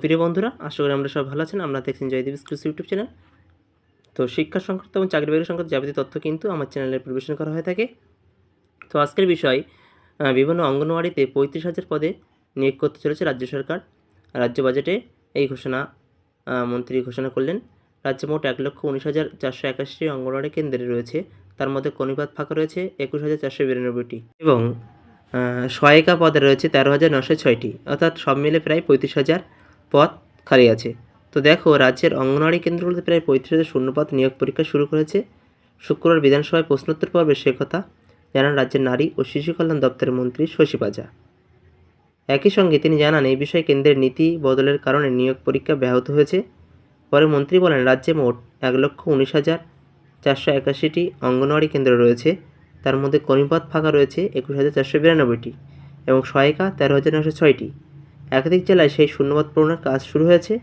প্রিয় বন্ধুরা, আশা করি আমরা সব ভালো আছেন। আমরা দেখছেন জয়দেব স্কুলস ইউটিউব চ্যানেল তো শিক্ষা সংক্রান্ত এবং চাকরি বাকরি সংক্রান্ত যাবতীয় তথ্য কিন্তু আমার চ্যানেলে পরিবেশন করা হয়ে থাকে। তো আজকের বিষয় বিভিন্ন অঙ্গনওয়াড়িতে পঁয়ত্রিশ হাজার পদে নিয়োগ করতে চলেছে রাজ্য সরকার। রাজ্য বাজেটে এই ঘোষণা মন্ত্রী ঘোষণা করলেন। রাজ্যে মোট এক লক্ষ উনিশ হাজার চারশো একাশিটি অঙ্গনওয়াড়ি কেন্দ্রে রয়েছে। তার মধ্যে কনিপাত ফাঁকা রয়েছে একুশ হাজার চারশো বিরানব্বইটি। এবং সহায়িকা পদে রয়েছে তেরো হাজার নশো ছয়টি। অর্থাৎ সব মিলে প্রায় পঁয়ত্রিশ হাজার। পদ খালি আছে। তো দেখো, রাজ্যের অঙ্গনওয়াড়ি কেন্দ্রগুলোতে প্রায় পঁয়ত্রিশ শূন্যপদ নিয়োগ পরীক্ষা শুরু করেছে। শুক্রবার বিধানসভায় প্রশ্নোত্তর পর্বে সে কথা জানান রাজ্যের নারী ও শিশু কল্যাণ দপ্তরের মন্ত্রী শশী পাজা। একই সঙ্গে তিনি জানান, এই বিষয়ে কেন্দ্রের নীতি বদলের কারণে নিয়োগ পরীক্ষা ব্যাহত হয়েছে। পরে মন্ত্রী বলেন, রাজ্যে মোট এক লক্ষ উনিশ হাজার চারশো একাশিটি অঙ্গনওয়াড়ি কেন্দ্র রয়েছে। তার মধ্যে কর্মীপদ ফাঁকা রয়েছে একুশ হাজার চারশো বিরানব্বইটি এবং সহায়িকা তেরো হাজার নশো ছয়টি। একাধিক জেলায় সেই শূন্যপদ পূরণের কাজ শুরু হয়েছে।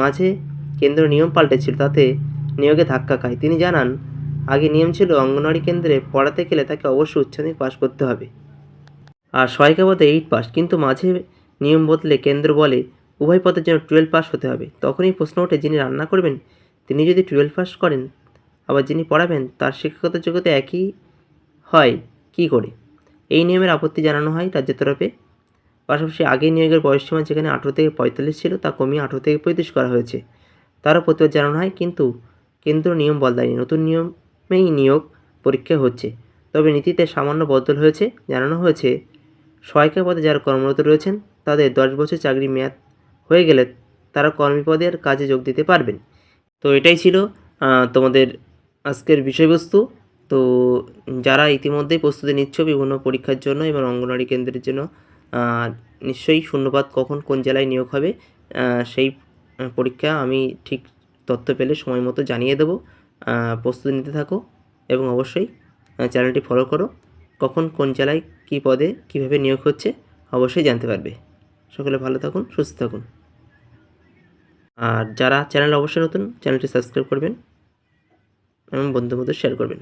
মাঝে কেন্দ্র নিয়ম পাল্টেছিল, তাতে নিয়োগে ধাক্কা খায়। তিনি জানান, আগে নিয়ম ছিল অঙ্গনওয়াড়ি কেন্দ্রে পড়াতে গেলে তাকে অবশ্যই উচ্চারণিক পাশ করতে হবে। আর সহায়িকা পদে এইট পাস, কিন্তু মাঝে নিয়ম বদলে কেন্দ্র বলে উভয় পদের জন্য টুয়েলভ পাস হতে হবে। তখনই প্রশ্ন ওঠে, যিনি রান্না করবেন, তিনি যদি টুয়েলভ পাস করেন, আবার যিনি পড়াবেন, তার শিক্ষাগত যোগ্যতা একই হয়, কি করে? এই নিয়মের আপত্তি জানানো হয় রাজ্যের তরফে। পাশাপাশি আগে নিয়োগের বয়সসীমা যেখানে আঠেরো থেকে পঁয়তাল্লিশ ছিল, তা কমিয়ে আঠেরো থেকে পঁয়ত্রিশ করা হয়েছে। তারও প্রতিবাদ জানানো হয়, কিন্তু কেন্দ্র নিয়ম বদলায়নি। নতুন নিয়মেই নিয়োগ পরীক্ষা হচ্ছে। তবে নীতিতে সামান্য বদল হয়েছে, জানানো হয়েছে, সহায়িকা পদে যারা কর্মরত রয়েছেন, তাদের দশ বছর চাকরি মেয়াদ হয়ে গেলে তারা কর্মীপদের কাজে যোগ দিতে পারবেন। তো এটাই ছিল তোমাদের আজকের বিষয়বস্তু। তো যারা ইতিমধ্যেই প্রস্তুতি নিচ্ছ, বিভিন্ন পরীক্ষার জন্য এবং অঙ্গনওয়াড়ি কেন্দ্রের জন্য নিশ্চয়ই শূন্যপাত কখন কোন জেলায় নিয়োগ হবে সেই পরীক্ষা আমি ঠিক তথ্য পেলে সময় মতো জানিয়ে দেবো। প্রস্তুতি নিতে থাকো এবং অবশ্যই চ্যানেলটি ফলো করো। কখন কোন জেলায় কী পদে কীভাবে নিয়োগ হচ্ছে অবশ্যই জানতে পারবে। সকলে ভালো থাকুন, সুস্থ থাকুন। আর যারা চ্যানেল অবশ্যই নতুন, চ্যানেলটি সাবস্ক্রাইব করবেন এবং বন্ধুর মধ্যে শেয়ার করবেন।